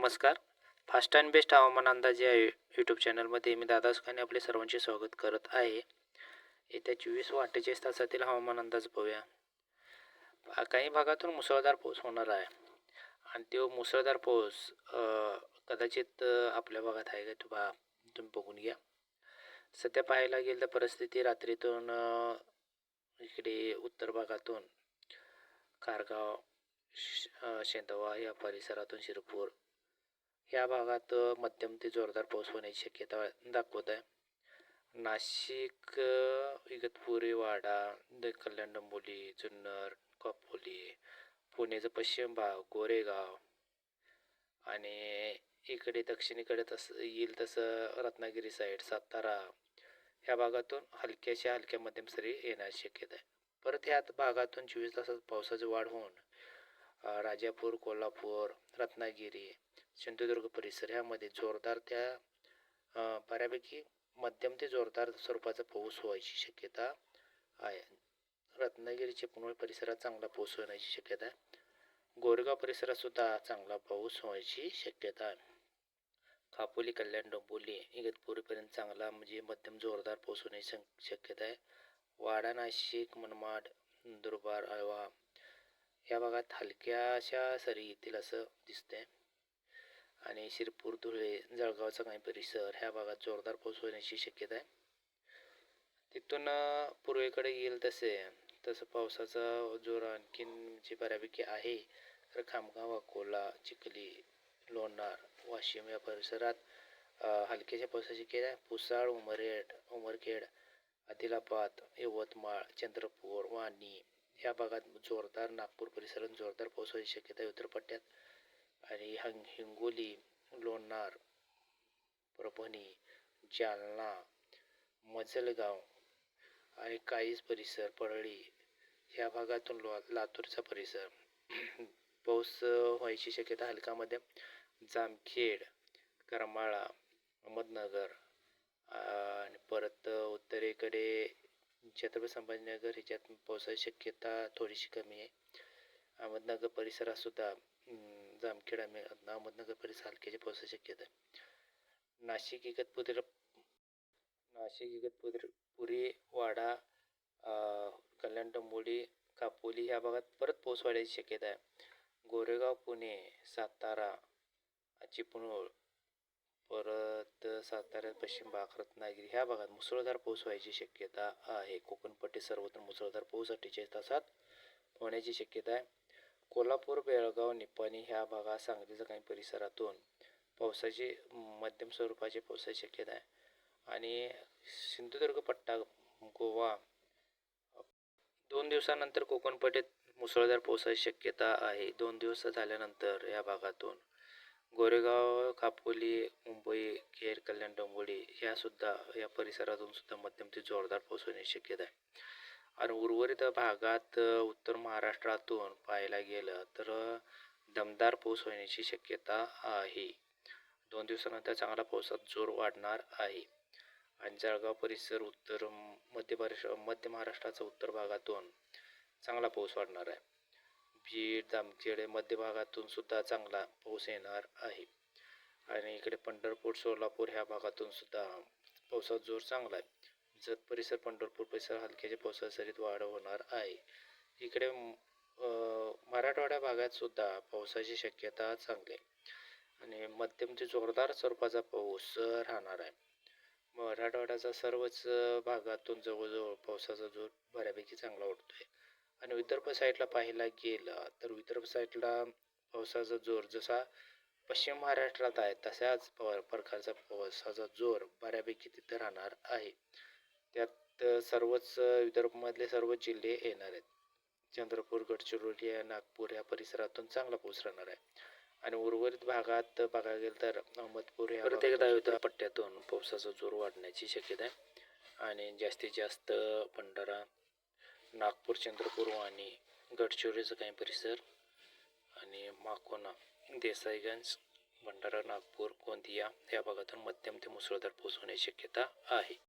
नमस्कार. Fast and best हवामान अंदाज या यूट्यूब चॅनलमध्ये मी दादा सुखाने आपले सर्वांचे स्वागत करत आहे. येत्या चोवीस व अठ्ठेचाळीस तासातील हवामान अंदाज पाहूया काही भागातून मुसळधार पाऊस होणार आहे. आणि तो मुसळधार पाऊस कदाचित आपल्या भागात आहे का तो पहा तुम्ही बघून घ्या. सध्या पाहायला गेलं तर परिस्थिती रात्रीतून इकडे उत्तर भागातून कारगाव श- शेंदवा या परिसरातून शिरपूर या भागात मध्यम ते जोरदार पाऊस होण्याची शक्यता दाखवत आहे. नाशिक इगतपुरी वाडा द कल्याण डंबोली जुन्नर खोपोली पुण्याचं पश्चिम भाग गोरेगाव आणि इकडे दक्षिणेकडे तसं येईल तसं रत्नागिरी साईड सातारा ह्या भागातून हलक्याशा हलक्या मध्यम सरी येण्याची शक्यता आहे. परत ह्या भागातून चोवीस तासात पावसाची वाढ होऊन राजापूर कोल्हापूर रत्नागिरी सिंधुदुर्ग परिसर ह्यामध्ये जोरदार त्या बऱ्यापैकी मध्यम ते जोरदार स्वरूपाचा पाऊस व्हायची शक्यता आहे. रत्नागिरीचे पुणे परिसरात चांगला पाऊस होण्याची शक्यता आहे. गोरेगाव परिसरात सुद्धा चांगला पाऊस व्हायची शक्यता आहे. खापोली कल्याण डोंबोली इगतपुरीपर्यंत चांगला म्हणजे मध्यम जोरदार पाऊस होण्याची शक- शक्यता आहे. वाडा नाशिक मनमाड नंदुरबार अळवा या भागात हलक्याशा सरी येतील असं दिसतंय. आणि शिरपूर धुळे जळगावचा काही परिसर ह्या भागात जोरदार पाऊस होण्याची शक्यता आहे. तिथून पूर्वेकडे येईल तसे तसं पावसाचा जोर आणखीन म्हणजे बऱ्यापैकी आहे तर खामगाव अकोला चिखली लोणार वाशिम या परिसरात हलक्याच्या पावसाची शक्यता आहे. पुसाळ उमरेड उमरखेड आदिलाबाद यवतमाळ चंद्रपूर वाणी या भागात जोरदार नागपूर परिसरात जोरदार पाऊस होण्याची शक्यता आहे. उत्तरपट्ट्यात आणि हंग हिंगोली लोणार परभणी जालना मजलगाव आणि काहीच परिसर परळी ह्या भागातून लो लातूरचा परिसर. पाऊस व्हायची शक्यता हलकामध्ये. जामखेड करमाळा अहमदनगर आणि परत उत्तरेकडे छत्रपती संभाजीनगर ह्याच्यात पावसाची शक्यता थोडीशी कमी आहे. अहमदनगर परिसरातसुद्धा जामखेड अहमदनगर परिसर हलक्याच्या पावसाची शक्यता आहे. नाशिक इगतपुरी नाशिक इगतपुरी पुरी वाडा कल्याण डोंबिवली कापोली ह्या भागात परत पाऊस वाढायची शक्यता आहे. गोरेगाव पुणे सातारा चिपळूण परत सातारा पश्चिम भाग रत्नागिरी ह्या भागात मुसळधार पाऊस व्हायची शक्यता आहे. कोकणपट्टी सर्वत्र मुसळधार पाऊस अठ्ठेचाळीस तासात होण्याची शक्यता आहे. कोल्हापूर बेळगाव निपाणी ह्या भागात सांगलीचा काही परिसरातून पावसाची मध्यम स्वरूपाची पावसाची शक्यता आहे. आणि सिंधुदुर्ग पट्टा गोवा दोन दिवसानंतर कोकणपट्टीत मुसळधार पावसाची शक्यता आहे. दोन दिवस झाल्यानंतर या भागातून गोरेगाव कापोली मुंबई खेर कल्याण डोंबिवली ह्यासुद्धा या परिसरातून सुद्धा मध्यम ते जोरदार पाऊस होण्याची शक्यता आहे. आणि उर्वरित भागात उत्तर महाराष्ट्रातून पाहायला गेलं तर दमदार पाऊस होण्याची शक्यता आहे. दोन दिवसानंतर चांगला पावसात जोर वाढणार आहे. आणि जळगाव परिसर उत्तर मध्य महाराष्ट्र मध्य महाराष्ट्राचा उत्तर भागातून चांगला पाऊस वाढणार आहे. बीड जामखेड मध्य भागातून सुद्धा चांगला पाऊस येणार आहे. आणि इकडे पंढरपूर सोलापूर ह्या भागातून सुद्धा पावसाचा जोर चांगला आहे. जत परिसर पंढरपूर परिसर हलक्याच्या पावसासरीत वाढ होणार आहे. इकडे मराठवाड्या भागात सुद्धा पावसाची शक्यता चांगली आहे. आणि मध्यम ते जोरदार स्वरूपाचा पाऊस राहणार आहे. मराठवाड्याचा सर्वच भागातून जवळजवळ पावसाचा जोर बऱ्यापैकी चांगला वाटतोय आणि विदर्भ साईडला पाहायला गेलं तर विदर्भ साईडला पावसाचा जोर जसा पश्चिम महाराष्ट्रात आहे तशाच प्रकारचा पावसाचा जोर बऱ्यापैकी तिथे राहणार आहे. त्यात सर्वच विदर्भमधले सर्व जिल्हे येणार आहेत. चंद्रपूर गडचिरोली या नागपूर या परिसरातून चांगला पाऊस राहणार आहे. आणि उर्वरित भागात बघायला गेलं तर अहमदपूर या परत एकदा विदर्भ पट्ट्यातून पावसाचा जोर वाढण्याची शक्यता आहे. आणि जास्तीत जास्त भंडारा नागपूर चंद्रपूर वाणी गडचिरोलीचं काही परिसर आणि माकोना देसाईगंज भंडारा नागपूर गोंदिया या भागातून मध्यम ते मुसळधार पाऊस होण्याची शक्यता आहे.